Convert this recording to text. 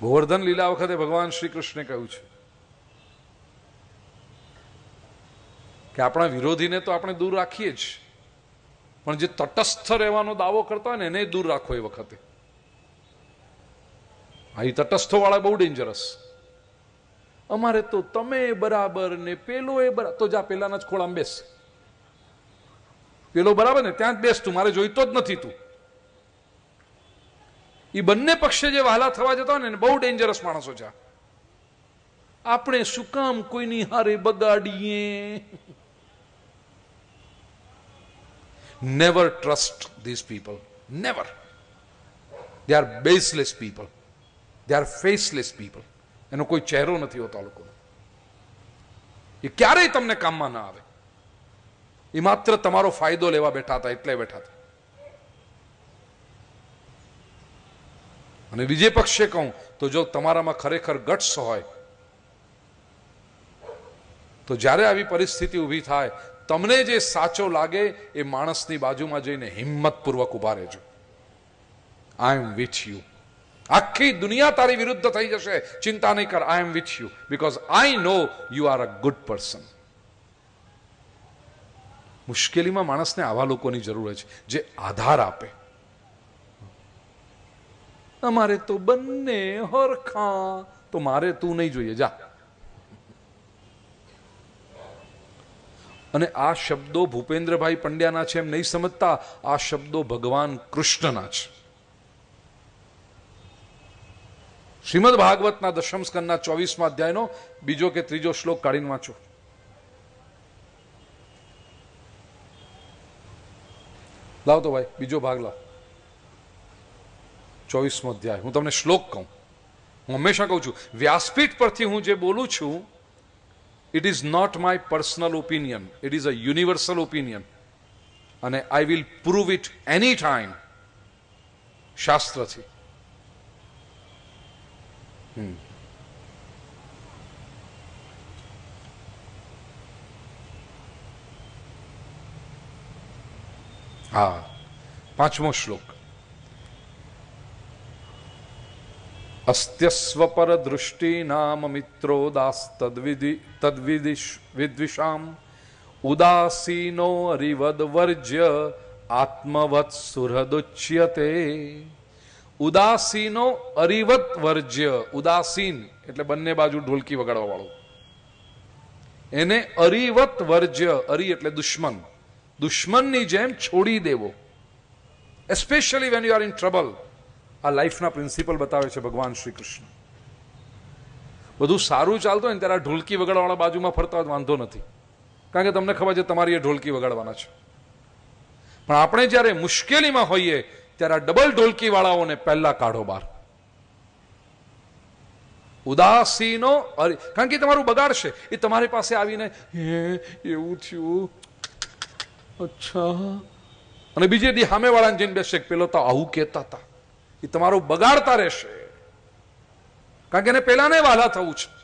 ગોવર્ધન લીલા વખતે ભગવાન શ્રી કૃષ્ણે કહ્યું છે કે આપણા વિરોધીને તો આપણે દૂર રાખીએ જ. પણ જે તટસ્થ રહેવાનો દાવો કરતા હોય ને, એને દૂર રાખો એ વખતે. આ એ તટસ્થો વાળા બહુ ડેન્જરસ અમારે તો તમે બરાબર ને પેલો એ બરાબર તો જા, પેલાના જ ખોળામાં બેસ. પેલો બરાબર ને, ત્યાં જ બેસ તું, મારે જોઈતો જ નથી તું. એ બંને પક્ષે જે વહાલા થવા જતા હોય ને બહુ ડેન્જરસ માણસો છે. આપણે શું કામ કોઈની હારે બગાડીએ? Never trust this people never they are baseless people they are faceless people એનો કોઈ ચહેરો નથી હોતો લોકો એ ક્યારેય તમને કામમાં ના આવે. એ માત્ર તમારો ફાયદો લેવા બેઠા હતા, એટલે બેઠા હતા. અને બીજે પક્ષે કહું, તો જો તમારામાં ખરેખર ગટ્સ હોય, તો જ્યારે આવી પરિસ્થિતિ ઊભી થાય, તમને જે સાચો લાગે એ માણસની બાજુમાં જઈને હિંમતપૂર્વક ઊભા રહેજો. આઈ એમ વિથ યુ આખી દુનિયા તારી વિરુદ્ધ થઈ જશે. ચિંતા નહીં કર I am with you because I know you are a good person મુશ્કેલીમાં માણસને આવા લોકોની જરૂર છે, જે આધાર આપે. અમારે તો બંને હરખા. તો મારે તું નહીં જોઈએ, જા. અને આ શબ્દો ભૂપેન્દ્રભાઈ પંડ્યાના છે એમ નહીં સમજતા, આ શબ્દો ભગવાન કૃષ્ણના છે. શ્રીમદ ભાગવતના દશમ સ્કંદના ચોવીસમાં અધ્યાયનો બીજો કે ત્રીજો શ્લોક કાઢીને વાંચો. લાવ તો ભાઈ, બીજો ભાગ લાવ. ચોવીસમો અધ્યાય. હું તમને શ્લોક કહું. હું હંમેશા કહું છું, વ્યાસપીઠ પરથી હું જે બોલું છું it is not my personal opinion it is a universal opinion અને I will prove it any time શાસ્ત્રથી. હા. પાંચમો શ્લોક. અસ્ત્યસ્વપર દૃષ્ટિ નામ મિત્રો દાસ તદ્વિધિ તદ્વિદિશ વિદ્વિષામ ઉદાસીનો હરિવદ વર્જ્ય આત્મવત સુહૃદુચ્યતે ઉદાસીનો અરિવત વર્જ્ય ઉદાસીન એટલે બંને બાજુ ઢોલકી વગાડવા વાળો એને અરિવત વર્જ્ય અરી એટલે દુશ્મન. દુશ્મનની જેમ છોડી દેવો. Especially when you are in trouble આ લાઈફના પ્રિન્સિપલ બતાવે છે ભગવાન શ્રી કૃષ્ણ. બધું સારું ચાલતું હોય ને ત્યારે ઢોલકી વગાડવાળા બાજુમાં ફરતા વાંધો નથી. કારણ કે તમને ખબર છે તમારી એ ઢોલકી વગાડવાના છે. પણ આપણે જ્યારે મુશ્કેલીમાં હોઈએ ત્યારે આ ડબલ ઢોલકી વાળાઓને પહેલા કાઢો બહાર. ઉદાસીનો અરે- કારણ કે તમારું બગાડશે એ તમારી પાસે આવીને, હે, એવું થયું? અચ્છા. અને બીજે દી સામેવાળાને જઈને બેસે પેલો તો આવું કહેતા હતા. એ તમારું બગાડતા રહેશે. કારણ કે એને પહેલાને વાલા થવું છે.